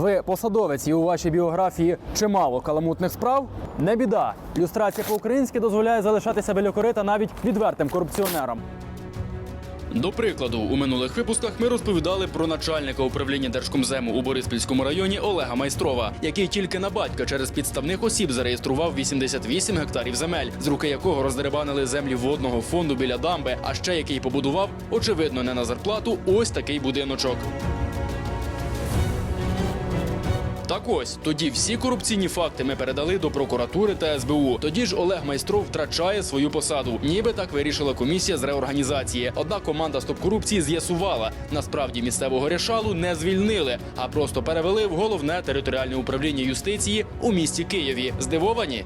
Ви посадовець і у вашій біографії чимало каламутних справ? Не біда. Люстрація по-українськи дозволяє залишатися біля корита навіть відвертим корупціонерам. До прикладу, у минулих випусках ми розповідали про начальника управління Держкомзему у Бориспільському районі Олега Майстрова, який тільки на батька через підставних осіб зареєстрував 88 гектарів земель, з руки якого роздеребанили землі водного фонду біля дамби, а ще який побудував, очевидно, не на зарплату, ось такий будиночок. Так ось тоді всі корупційні факти ми передали до прокуратури та СБУ. Тоді ж Олег Майстров втрачає свою посаду. Ніби так вирішила комісія з реорганізації. Однак команда стоп корупції з'ясувала, насправді місцевого решалу не звільнили, а просто перевели в головне територіальне управління юстиції у місті Києві. Здивовані?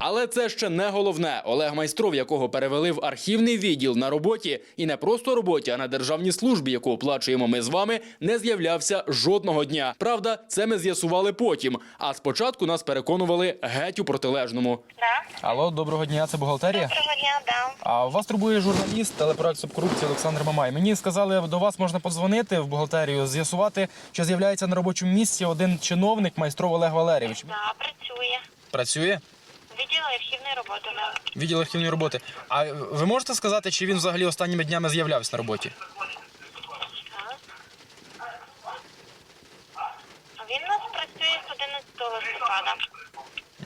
Але це ще не головне. Олег Майстров, якого перевели в архівний відділ на роботі, і не просто роботі, а на державній службі, яку оплачуємо ми з вами, не з'являвся жодного дня. Правда, це ми з'ясували потім. А спочатку нас переконували геть у протилежному. Да. Алло, доброго дня, це бухгалтерія. Доброго дня, да. А вас турбує журналіст телепроект «Стоп корупції Олександр Мамай. Мені сказали, до вас можна подзвонити в бухгалтерію, з'ясувати, що з'являється на робочому місці один чиновник майстров Олег Валерійович. Да, працює. Працює Відділ архівної роботи. Да. відділ архівної роботи. А ви можете сказати, чи він взагалі останніми днями з'являвся на роботі? Він у нас працює з 11 листопада.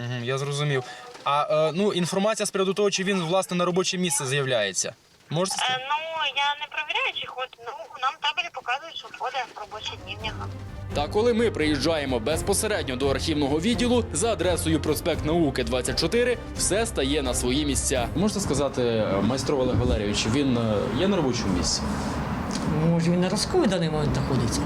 Угу, я зрозумів. А е, ну інформація з приводу того, чи він власне на робоче місце з'являється. Можете Е, сказати? ну, я не перевіряю, чи ходить. Ну, нам табелі показують, що ходить в робочі дні в нього. Та коли ми приїжджаємо безпосередньо до архівного відділу за адресою проспект Науки 24, все стає на свої місця. Можете сказати, майстров Олег Валерійович, він е, є на робочому місці? Може він на Роскові в даний момент знаходиться.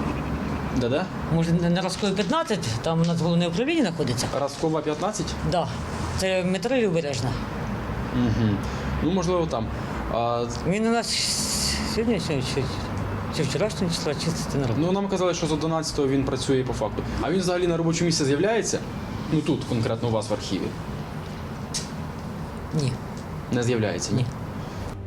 Де-де? Може на Роскові 15, там у нас головне управління знаходиться. Раскова 15? Да. Це метро Лівобережна. Угу. Ну, можливо, там. А, Він у нас сьогодні чи, чи, вчорашнього числа, чи це не робить. ну, нам казали, що з 11-го він працює по факту. А він взагалі на робочому місці з'являється? Ну тут, конкретно у вас в архіві. Ні. Не з'являється, Ні.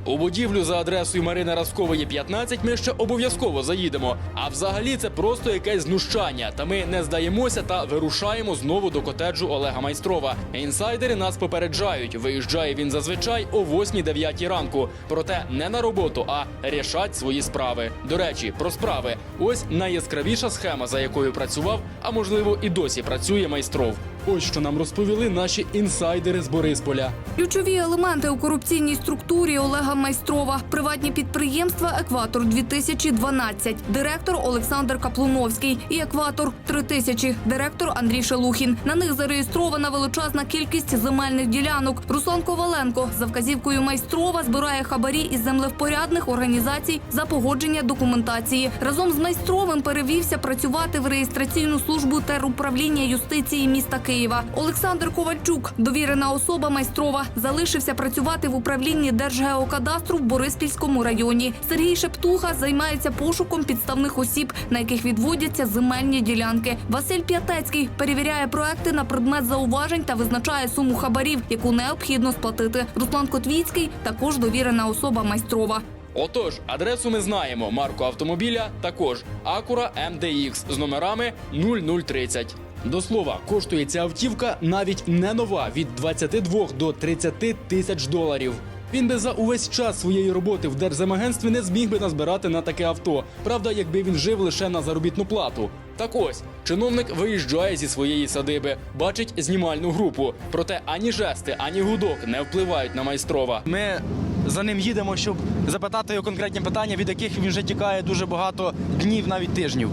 У будівлю за адресою Марини Раскової 15 ми ще обов'язково заїдемо. А взагалі це просто якесь знущання. Та ми не здаємося та вирушаємо знову до котеджу Олега Майстрова. Інсайдери нас попереджають. Виїжджає він зазвичай о 8-9 ранку. Проте не на роботу, а рішать свої справи. До речі, про справи. Ось найяскравіша схема, за якою працював, а можливо і досі працює майстров. Ось що нам розповіли наші інсайдери з Борисполя. Ключові елементи у корупційній структурі Олега Майстрова, приватні підприємства Екватор 2012 директор Олександр Каплуновський і Екватор 3000 директор Андрій Шелухін. На них зареєстрована величезна кількість земельних ділянок. Руслан Коваленко за вказівкою Майстрова збирає хабарі із землевпорядних організацій за погодження документації. Разом з Майстровим перевівся працювати в реєстраційну службу теруправління юстиції міста Києва. Олександр Ковальчук, довірена особа майстрова, залишився працювати в управлінні Держгеокадастру в Бориспільському районі. Сергій Шептуха займається пошуком підставних осіб, на яких відводяться земельні ділянки. Василь П'ятецький перевіряє проекти на предмет зауважень та визначає суму хабарів, яку необхідно сплатити. Руслан Котвіцький також довірена особа майстрова. Отож, адресу ми знаємо. Марку автомобіля також Acura MDX з номерами 0030. До слова, коштує ця автівка навіть не нова від 22 до 30 тисяч доларів. Він би за увесь час своєї роботи в Держземагентстві не зміг би назбирати на таке авто. Правда, якби він жив лише на заробітну плату. Так ось, чиновник виїжджає зі своєї садиби, бачить знімальну групу. Проте ані жести, ані гудок не впливають на майстрова. Ми за ним їдемо, щоб запитати його конкретні питання, від яких він вже тікає дуже багато днів, навіть тижнів.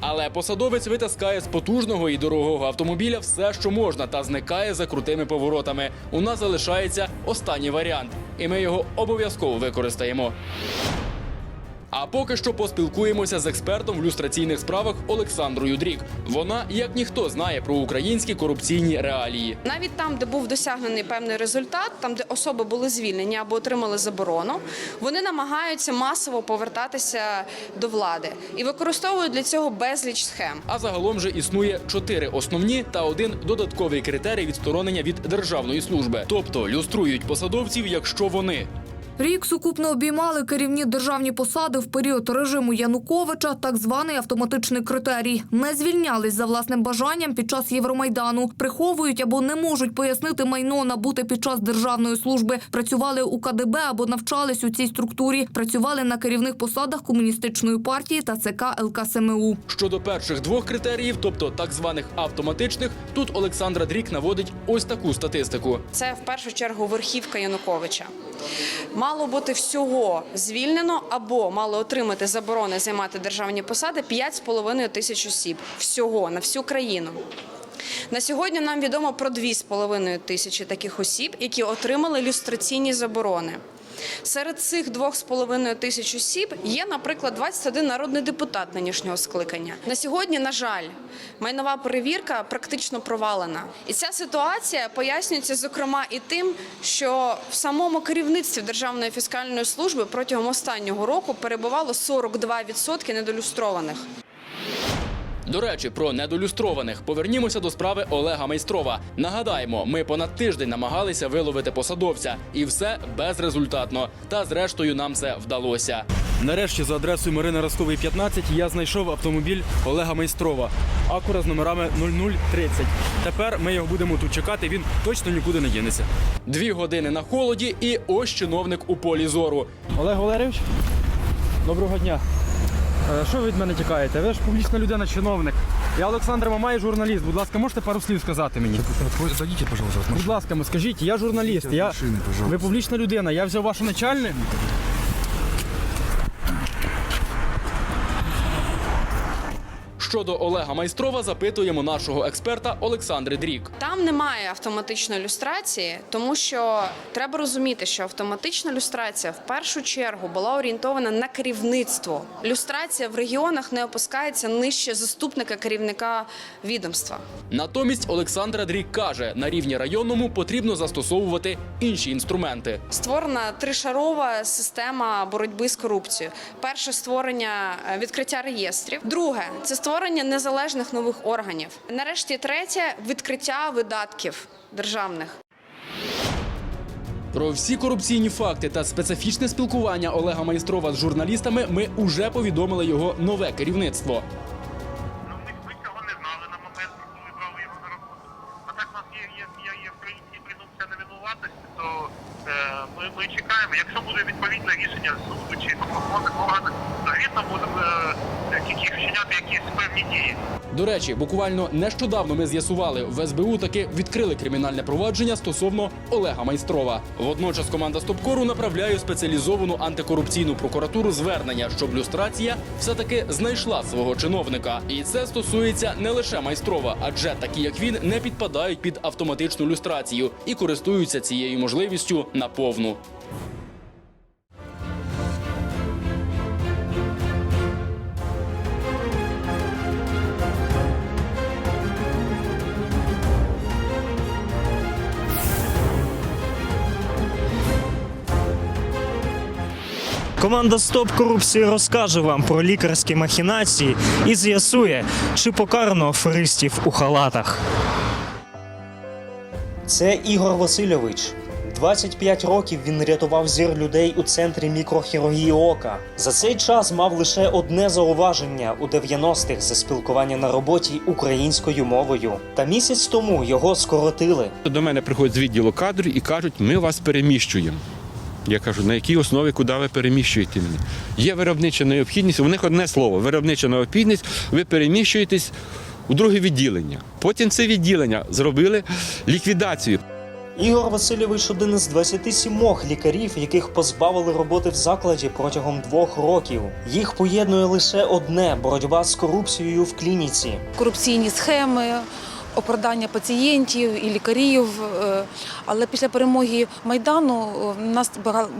Але посадовець витаскає з потужного і дорогого автомобіля все, що можна, та зникає за крутими поворотами. У нас залишається останній варіант, і ми його обов'язково використаємо. А поки що поспілкуємося з експертом в люстраційних справах Олександрою Дрік. Вона, як ніхто, знає про українські корупційні реалії. Навіть там, де був досягнений певний результат, там де особи були звільнені або отримали заборону, вони намагаються масово повертатися до влади і використовують для цього безліч схем. А загалом же існує чотири основні та один додатковий критерій відсторонення від державної служби. Тобто люструють посадовців, якщо вони Рік сукупно обіймали керівні державні посади в період режиму Януковича, так званий автоматичний критерій. Не звільнялись за власним бажанням під час Євромайдану, приховують або не можуть пояснити майно набуте під час державної служби, працювали у КДБ або навчались у цій структурі, працювали на керівних посадах комуністичної партії та ЦК ЛКСМУ. Щодо перших двох критеріїв, тобто так званих автоматичних, тут Олександра Дрік наводить ось таку статистику. Це в першу чергу верхівка Януковича. Мало бути всього звільнено або мало отримати заборони займати державні посади 5,5 тисяч осіб. Всього на всю країну. На сьогодні нам відомо про 2,5 тисячі таких осіб, які отримали люстраційні заборони. Серед цих 2,5 тисяч осіб є, наприклад, 21 народний депутат нинішнього скликання. На сьогодні, на жаль, майнова перевірка практично провалена. І ця ситуація пояснюється зокрема і тим, що в самому керівництві Державної фіскальної служби протягом останнього року перебувало 42% недолюстрованих. До речі, про недолюстрованих повернімося до справи Олега Майстрова. Нагадаємо, ми понад тиждень намагалися виловити посадовця, і все безрезультатно. Та зрештою нам це вдалося. Нарешті за адресою Марини Ростової 15 я знайшов автомобіль Олега Майстрова. Акура з номерами 0030. Тепер ми його будемо тут чекати. Він точно нікуди не дінеться. Дві години на холоді, і ось чиновник у полі зору. Олег Валерійович, доброго дня. Е, Що ви від мене тікаєте? Ви ж публічна людина, чиновник. Я Олександр Мамай, журналіст. Будь ласка, можете пару слів сказати мені? Зайдіть, будь ласка, машину. Будь ласка, скажіть, я журналіст. Я... Ви публічна людина. Я взяв вашу начальник. Щодо Олега Майстрова запитуємо нашого експерта Олександри Дрік. Там немає автоматичної люстрації, тому що треба розуміти, що автоматична люстрація в першу чергу була орієнтована на керівництво. Люстрація в регіонах не опускається нижче заступника керівника відомства. Натомість Олександра Дрік каже, на рівні районному потрібно застосовувати інші інструменти. Створена тришарова система боротьби з корупцією. Перше створення е, відкриття реєстрів. Друге це створення незалежних нових органів. Нарешті третє відкриття видатків державних. Про всі корупційні факти та специфічне спілкування Олега Майстрова з журналістами ми уже повідомили його нове керівництво. Ну, ми, ми цього не знали на момент, коли брали його на роботу. А так у нас є, є, є, є в країні презумпція невинуватості, то е, ми, ми чекаємо. Якщо буде відповідне рішення суду чи правоохоронних органів, то звісно будемо е, тільки вчиняти якісь певні дії. До речі, буквально нещодавно ми з'ясували, в СБУ таки відкрили кримінальне провадження стосовно Олега Майстрова. Водночас команда Стопкору направляє спеціалізовану антикорупційну прокуратуру звернення, щоб люстрація все-таки знайшла свого чиновника. І це стосується не лише майстрова, адже такі як він не підпадають під автоматичну люстрацію і користуються цією можливістю наповну. Команда Стоп корупції розкаже вам про лікарські махінації і з'ясує, чи покарано аферистів у халатах. Це Ігор Васильович. 25 років він рятував зір людей у центрі мікрохірургії ока. За цей час мав лише одне зауваження у 90-х за спілкування на роботі українською мовою. Та місяць тому його скоротили. До мене приходять з відділу кадрів і кажуть, ми вас переміщуємо. Я кажу, на якій основі, куди ви переміщуєте мене? Є виробнича необхідність, у них одне слово виробнича необхідність, ви переміщуєтесь у друге відділення. Потім це відділення зробили ліквідацію. Ігор Васильович один із 27 лікарів, яких позбавили роботи в закладі протягом двох років. Їх поєднує лише одне боротьба з корупцією в клініці. корупційні схеми, опродання пацієнтів і лікарів. Е, Але після перемоги Майдану е, в нас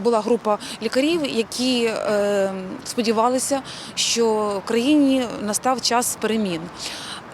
була група лікарів, які е, сподівалися, що в країні настав час перемін.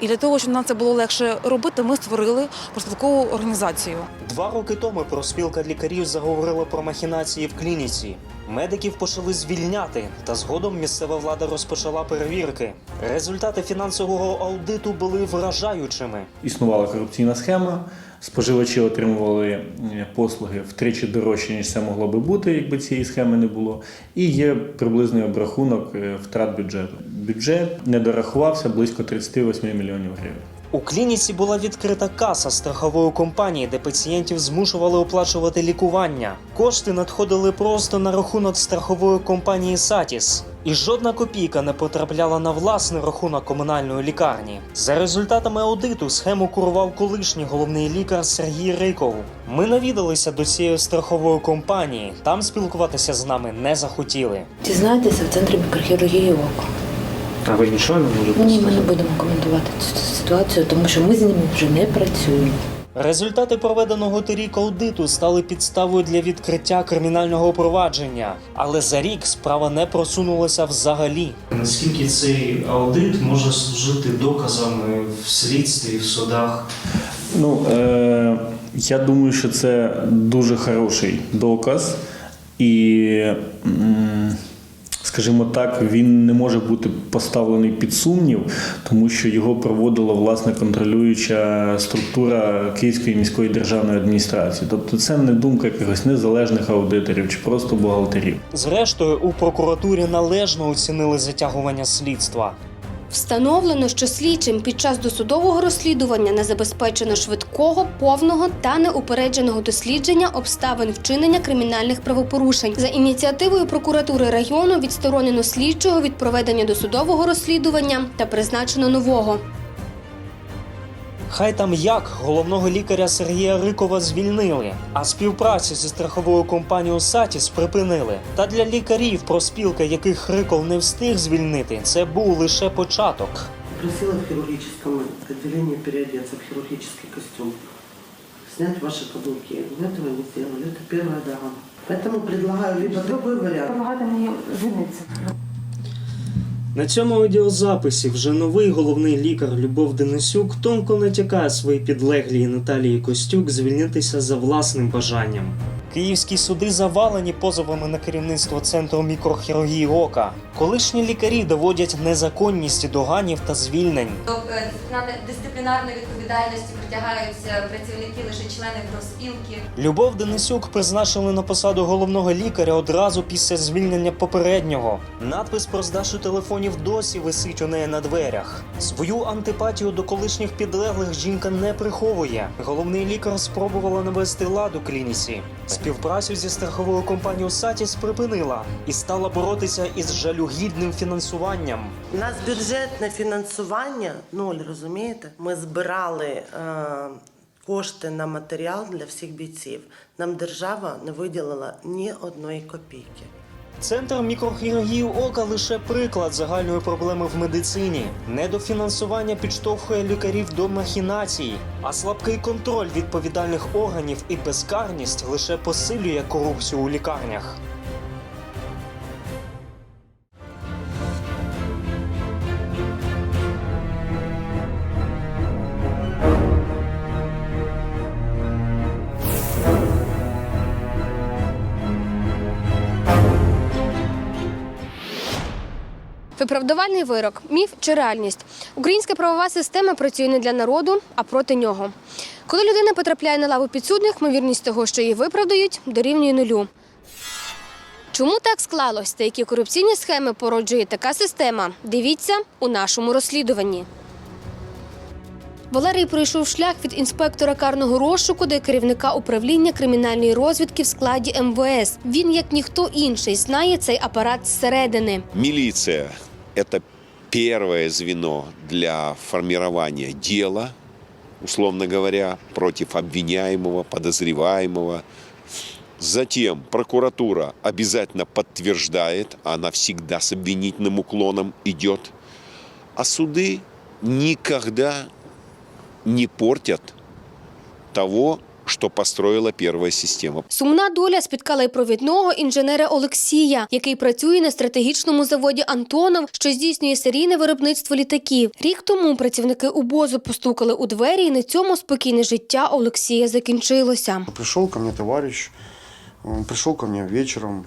І для того, щоб нам це було легше робити, ми створили профспілкову організацію. Два роки тому профспілка лікарів заговорила про махінації в клініці. Медиків почали звільняти, та згодом місцева влада розпочала перевірки. Результати фінансового аудиту були вражаючими. Існувала корупційна схема. Споживачі отримували е, послуги втричі дорожче, ніж це могло би бути, якби цієї схеми не було. І є приблизний обрахунок е, втрат бюджету. Бюджет не дорахувався близько 38 мільйонів гривень. У клініці була відкрита каса страхової компанії, де пацієнтів змушували оплачувати лікування. Кошти надходили просто на рахунок страхової компанії Сатіс. І жодна копійка не потрапляла на власний рахунок комунальної лікарні. За результатами аудиту схему курував колишній головний лікар Сергій Риков. Ми навідалися до цієї страхової компанії. Там спілкуватися з нами не захотіли. Дізнайтеся в центрі мікрохірургії ока. А ви нічого не можете? Ні, ми не будемо коментувати цю ситуацію, тому що ми з ними вже не працюємо. Результати проведеного торік аудиту стали підставою для відкриття кримінального провадження, але за рік справа не просунулася взагалі. Наскільки цей аудит може служити доказами в слідстві, в судах? Ну, е, я думаю, що це дуже хороший доказ, і, м, скажімо так, він не може бути поставлений під сумнів, тому що його проводила власне контролююча структура Київської міської державної адміністрації. Тобто це не думка якихось незалежних аудиторів чи просто бухгалтерів. Зрештою, у прокуратурі належно оцінили затягування слідства. Встановлено, що слідчим під час досудового розслідування не забезпечено швидкого, повного та неупередженого дослідження обставин вчинення кримінальних правопорушень. За ініціативою прокуратури району відсторонено слідчого від проведення досудового розслідування та призначено нового. Хай там як головного лікаря Сергія Рикова звільнили, а співпрацю зі страховою компанією Сатіс припинили. Та для лікарів, проспілка яких Риков не встиг звільнити, це був лише початок. Просила в хирургическом отделении переодеться в хирургический костюм, снять ваши каблуки. Вы этого не сделали. Это первая дама. Поэтому предлагаю либо другой вариант. Допомагати мені звільнитися. На цьому аудіозаписі вже новий головний лікар Любов Денисюк тонко натякає своїй підлеглій Наталії Костюк звільнитися за власним бажанням. Київські суди завалені позовами на керівництво центру мікрохірургії ока. Колишні лікарі доводять незаконність доганів та звільнень. До е, дисциплінарної- дисциплінарної відповідальності притягаються працівники лише члени профспілки. Любов Денисюк призначили на посаду головного лікаря одразу після звільнення попереднього. Надпис про здачу телефонів досі висить у неї на дверях. Свою антипатію до колишніх підлеглих жінка не приховує. Головний лікар спробувала навести лад у клініці. Співпрацю зі страховою компанією Сатіс припинила і стала боротися із жалюгідним фінансуванням. У нас бюджетне фінансування нуль, розумієте? Ми збирали е, кошти на матеріал для всіх бійців. Нам держава не виділила ні одної копійки. Центр мікрохірургії ока лише приклад загальної проблеми в медицині. Недофінансування підштовхує лікарів до махінацій, а слабкий контроль відповідальних органів і безкарність лише посилює корупцію у лікарнях. Виправдувальний вирок, міф чи реальність. Українська правова система працює не для народу, а проти нього. Коли людина потрапляє на лаву підсудних, ймовірність того, що її виправдають, дорівнює нулю. Чому так склалось та які корупційні схеми породжує така система? Дивіться у нашому розслідуванні. Валерій пройшов шлях від інспектора карного розшуку до керівника управління кримінальної розвідки в складі МВС. Він, як ніхто інший, знає цей апарат зсередини. Милиция – это первое звено для формирования дела, условно говоря, против обвиняемого, подозреваемого. Затем прокуратура обязательно подтверждает, она всегда с обвинительным уклоном идет. А суды никогда не портят того, что построила первая система. Сумна доля спіткала й провідного інженера Олексія, який працює на стратегічному заводі Антонов, що здійснює серійне виробництво літаків. Рік тому працівники УБОЗу постукали у двері, і на цьому спокійне життя Олексія закінчилося. Пришел ко мне товарищ, он пришел ко мне вечером,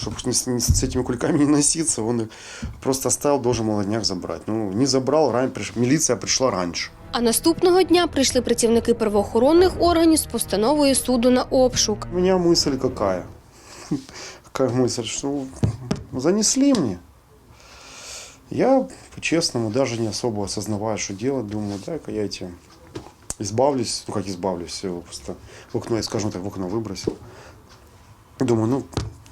чтобы с этими кульками не носиться, он их просто оставил, должен молодняк забрать. Ну, не забрал, ран- милиция пришла раньше. А наступного дня прийшли працівники правоохоронних органів з постановою суду на обшук. У меня мысль какая? Какая мысль, что занесли мне. Я, по-честному, даже не особо осознавая, что делать, думаю, дай-ка я эти избавлюсь, ну как избавлюсь, я его просто в окно, я скажем так, в окно выбросил. Думаю, ну,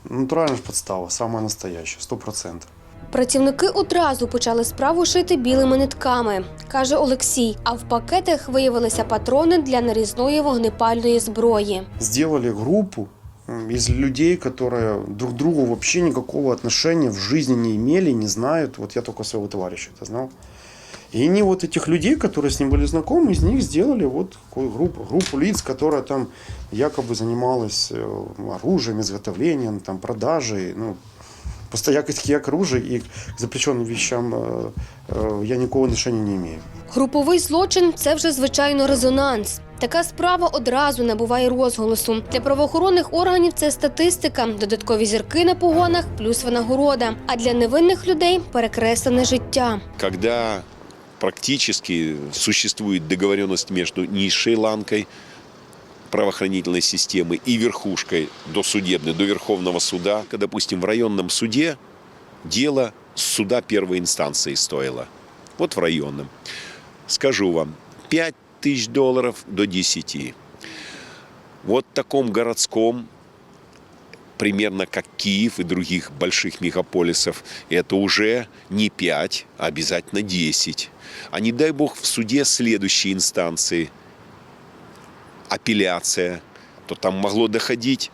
натуральная ж подстава, самая настоящая, сто процентов. Працівники одразу почали справу шити білими нитками, каже Олексій. А в пакетах виявилися патрони для нарізної вогнепальної зброї. Сделали группу м, из людей, которые друг к другу вообще никакого отношения в жизни не имели, не знают. Вот я только своего товарища это знал. И они вот этих людей, которые с ним были знакомы, из них сделали вот такую группу, группу лиц, которая там якобы занималась э, оружием, изготовлением, там, продажей, ну, Просто я к, я к оружию и к запрещенным вещам э, э, я никакого отношения не имею. Груповий злочин це вже звичайно резонанс. Така справа одразу набуває розголосу. Для правоохоронних органів це статистика, додаткові зірки на погонах, плюс винагорода. А для невинних людей перекреслене життя. Когда практически существует договоренность между низшей ланкой правоохранительной системы и верхушкой досудебной, до Верховного суда, допустим, в районном суде дело суда первой инстанции стоило. Вот в районном. Скажу вам, 5 тысяч долларов до 10. Вот в таком городском примерно как Киев и других больших мегаполисов, это уже не 5, а обязательно 10. А не дай бог в суде следующей инстанции апелляция, то там могло доходить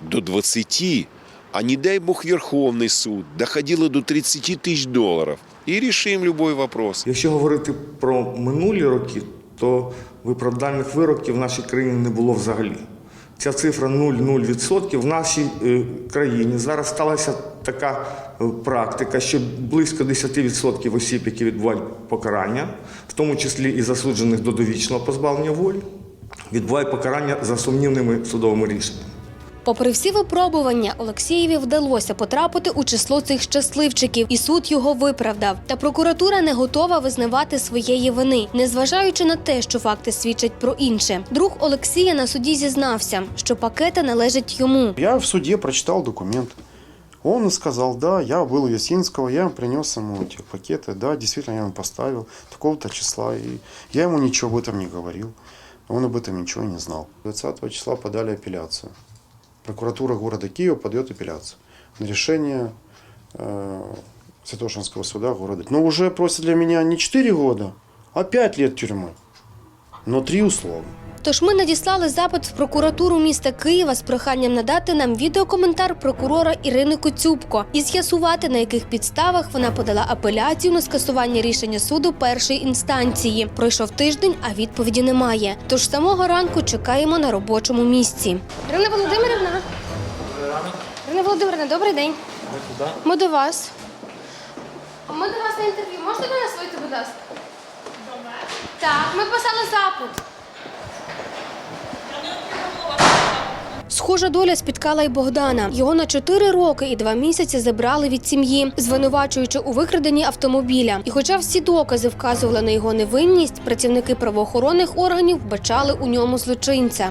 до 20, а не дай бог Верховный суд, доходило до 30 тысяч долларов. И решим любой вопрос. Якщо говорити про минулі роки, то виправдальних вироків в нашій країні не було взагалі. Ця цифра 0,0%. В нашій е, країні зараз сталася така е, практика, що близько 10% осіб, які відбувають покарання, в тому числі і засуджених до довічного позбавлення волі, відбувають покарання за сумнівними судовими рішеннями. Попри всі випробування, Олексієві вдалося потрапити у число цих щасливчиків, і суд його виправдав. Та прокуратура не готова визнавати своєї вини, незважаючи на те, що факти свідчать про інше. Друг Олексія на суді зізнався, що пакети належать йому. Я в суде прочитал документ. Он сказал, да, я был у Ясинского, я принес ему эти пакеты, да, действительно, я ему поставил такого-то числа, и я ему ничего об этом не говорил, он об этом ничего не знал. 20 числа подали апелляцию. Прокуратура города Киева подает апелляцию на решение э, Святошинского суда города. Но уже просят для меня не 4 года, а 5 лет тюрьмы, но 3 условно. Тож ми надіслали запит в прокуратуру міста Києва з проханням надати нам відеокоментар прокурора Ірини Коцюбко і з'ясувати, на яких підставах вона подала апеляцію на скасування рішення суду першої інстанції. Пройшов тиждень, а відповіді немає. Тож самого ранку чекаємо на робочому місці. Ірина Володимирівна. Ірина Володимирівна, добрий день. Ми до вас. Ми до вас на інтерв'ю. Можете до нас вийти, будь ласка? Так, ми писали запит. Схожа доля спіткала й Богдана. Його на 4 роки і 2 місяці забрали від сім'ї, звинувачуючи у викраденні автомобіля. І хоча всі докази вказували на його невинність, працівники правоохоронних органів вбачали у ньому злочинця.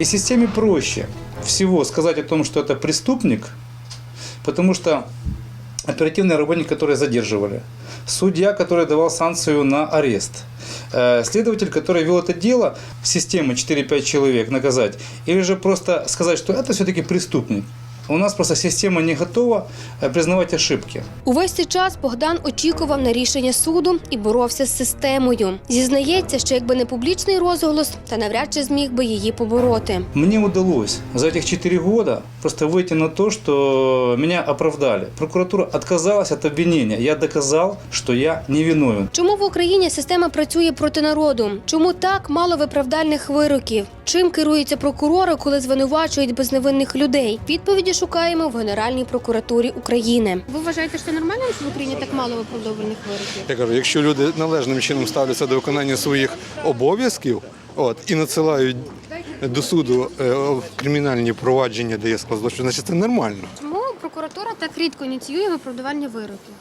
И системе проще всего сказать о том, что это преступник, потому что оперативные работники, которые задерживали, судья, который давал санкцию на арест, э, следователь, который вел это дело, системы 4-5 человек наказать, или же просто сказать, что это все-таки преступник. У нас просто система не готова э, признавать ошибки. Увесь цей час Богдан очікував на рішення суду і боровся з системою. Зізнається, що якби не публічний розголос, та навряд чи зміг би її побороти. Мне удалось за этих четыре года просто выйти на то, что меня оправдали. Прокуратура отказалась от обвинения. Я доказал, что я невиновен. Чому в Україні система працює проти народу? Чому так мало виправдальних вироків? Чим керуються прокурори, коли звинувачують безневинних людей? Відповіді шукаємо в Генеральній прокуратурі України. Ви вважаєте, що нормально, що в Україні так мало виправдовувальних вироків? Я кажу, якщо люди належним чином ставляться до виконання своїх обов'язків, от і надсилають до суду е, кримінальні провадження, де є склад злочину, значить це нормально. Чому прокуратура так рідко ініціює виправдувальні вироки?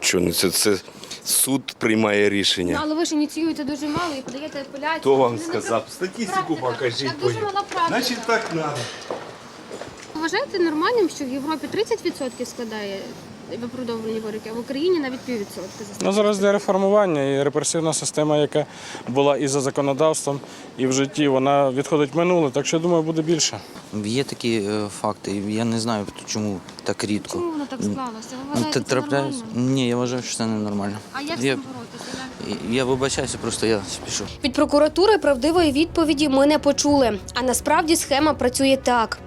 Що ну це, це суд приймає рішення. Ну, але ви ж ініціюєте дуже мало і подаєте апеляцію. Хто вам Ну, сказав? Статистику покажіть. Так дуже мала практика. Значить так треба. Вважаєте нормальним, що в Європі 30% складає виправдовувальні вироки, а в Україні навіть піввідсотка. Ну, зараз для реформування і репресивна система, яка була і за законодавством, і в житті, вона відходить в минуле, так що я думаю, буде більше. Є такі е, факти, і я не знаю, чому так рідко. Чому воно так склалося? Ви вважаєте, це трапляється. нормально? Ні, я вважаю, що це ненормально. А як з я, боротися? Як? я вибачаюся, просто я спішу. Від прокуратури правдивої відповіді ми не почули. А насправді схема працює так.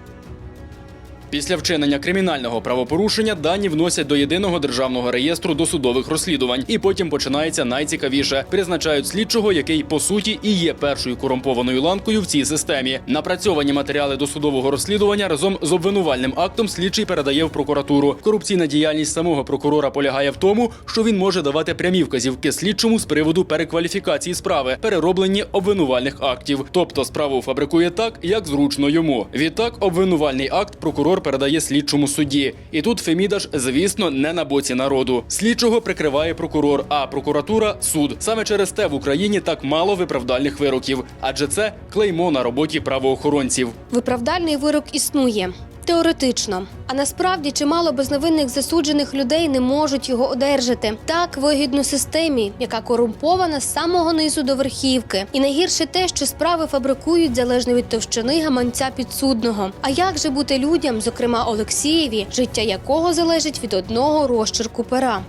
Після вчинення кримінального правопорушення дані вносять до єдиного державного реєстру досудових розслідувань, і потім починається найцікавіше. Призначають слідчого, який по суті і є першою корумпованою ланкою в цій системі. Напрацьовані матеріали досудового розслідування разом з обвинувальним актом слідчий передає в прокуратуру. Корупційна діяльність самого прокурора полягає в тому, що він може давати прямі вказівки слідчому з приводу перекваліфікації справи, перероблення обвинувальних актів. Тобто справу фабрикує так, як зручно йому. Відтак, обвинувальний акт прокурор передає слідчому суді. І тут Фемідаш, звісно, не на боці народу. Слідчого прикриває прокурор, а прокуратура суд. Саме через те в Україні так мало виправдальних вироків, адже це клеймо на роботі правоохоронців. Виправдальний вирок існує. Теоретично, а насправді чимало безневинних засуджених людей не можуть його одержати. Так вигідно системі, яка корумпована з самого низу до верхівки. І найгірше те, що справи фабрикують залежно від товщини гаманця підсудного. А як же бути людям, зокрема Олексієві, життя якого залежить від одного розчерку пера?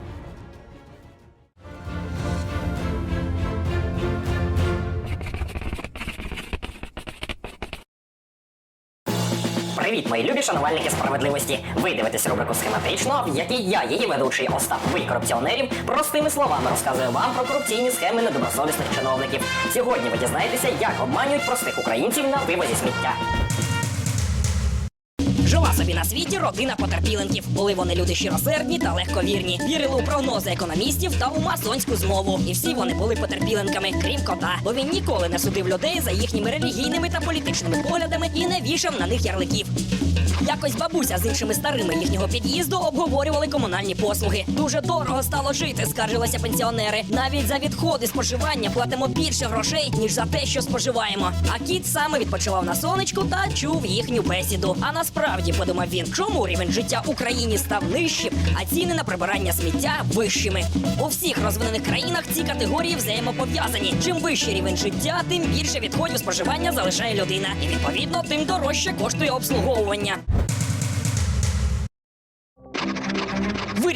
Привіт, мої любі шанувальники справедливості. Ви дивитесь рубрику схематично, в якій я, її ведучий Остап, ви корупціонерів, простими словами розказую вам про корупційні схеми недобросовісних чиновників. Сьогодні ви дізнаєтеся, як обманюють простих українців на вивозі сміття. Собі на світі родина потерпіленків. Були вони люди щиросердні та легковірні. Вірили у прогнози економістів та у масонську змову. І всі вони були потерпіленками, крім кота. Бо він ніколи не судив людей за їхніми релігійними та політичними поглядами і не вішав на них ярликів. Якось бабуся з іншими старими їхнього під'їзду обговорювали комунальні послуги. Дуже дорого стало жити, скаржилися пенсіонери. Навіть за відходи споживання платимо більше грошей, ніж за те, що споживаємо. А кіт саме відпочивав на сонечку та чув їхню бесіду. А насправді подумав він, чому рівень життя Україні став нижчим, а ціни на прибирання сміття вищими. У всіх розвинених країнах ці категорії взаємопов'язані. Чим вищий рівень життя, тим більше відходів споживання залишає людина, і відповідно тим дорожче коштує обслуговування побачення.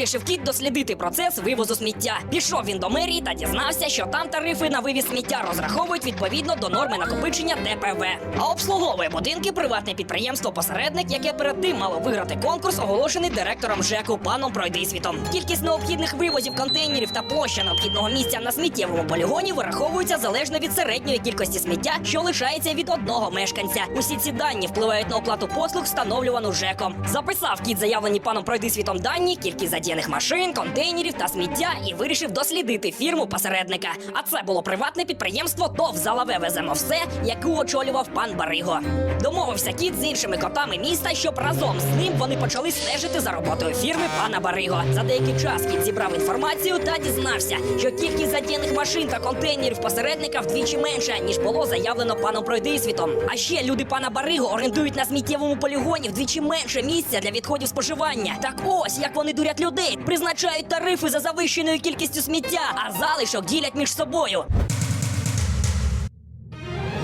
Вирішив кіт дослідити процес вивозу сміття. Пішов він до мерії та дізнався, що там тарифи на вивіз сміття розраховують відповідно до норми накопичення ДПВ. А обслуговує будинки приватне підприємство-посередник, яке перед тим мало виграти конкурс, оголошений директором ЖЕКу паном Пройдисвітом. Кількість необхідних вивозів контейнерів та площа необхідного місця на сміттєвому полігоні вираховуються залежно від середньої кількості сміття, що лишається від одного мешканця. Усі ці дані впливають на оплату послуг, встановлювану ЖЕКом. Записав кіт заявлені паном Пройдисвітом дані, кількість задіяних машин, контейнерів та сміття і вирішив дослідити фірму посередника. А це було приватне підприємство ТОВ «Залаве веземо все, яку очолював пан Бариго. Домовився кіт з іншими котами міста, щоб разом з ним вони почали стежити за роботою фірми пана Бариго. За деякий час кіт зібрав інформацію та дізнався, що кількість задіяних машин та контейнерів посередника вдвічі менша, ніж було заявлено паном Пройдисвітом. А ще люди пана Бариго орендують на сміттєвому полігоні вдвічі менше місця для відходів споживання. Так ось як вони дурять людей, призначають тарифи за завищеною кількістю сміття, а залишок ділять між собою.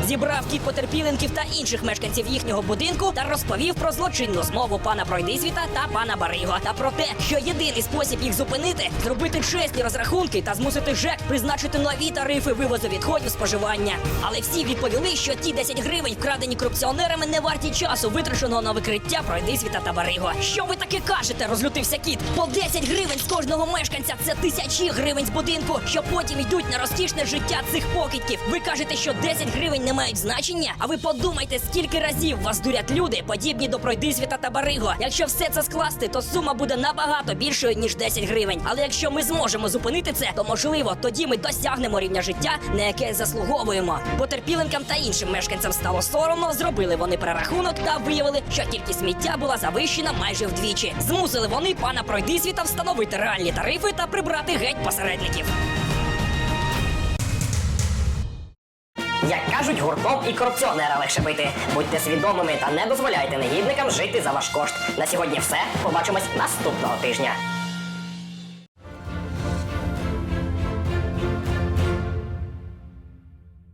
Зібрав кіт потерпіленків та інших мешканців їхнього будинку та розповів про злочинну змову пана Пройдисвіта та пана Бариго. Та про те, що єдиний спосіб їх зупинити зробити чесні розрахунки та змусити ЖЕК призначити нові тарифи вивозу відходів споживання. Але всі відповіли, що ті 10 гривень, вкрадені корупціонерами, не варті часу, витраченого на викриття Пройдисвіта та Бариго. Що ви таке кажете? Розлютився кіт. По 10 гривень з кожного мешканця це тисячі гривень з будинку, що потім йдуть на розкішне життя цих покидьків. Ви кажете, що 10 гривень не мають значення? А ви подумайте, скільки разів вас дурять люди, подібні до Пройдисвіта та Бариго. Якщо все це скласти, то сума буде набагато більшою ніж 10 гривень. Але якщо ми зможемо зупинити це, то можливо тоді ми досягнемо рівня життя, на яке заслуговуємо. Потерпіленкам та іншим мешканцям стало соромно. Зробили вони перерахунок та виявили, що кількість сміття була завищена майже вдвічі. Змусили вони пана Пройдисвіта встановити реальні тарифи та прибрати геть посередників. Як кажуть, гуртом і корупціонера легше бити. Будьте свідомими та не дозволяйте негідникам жити за ваш кошт. На сьогодні все. Побачимось наступного тижня.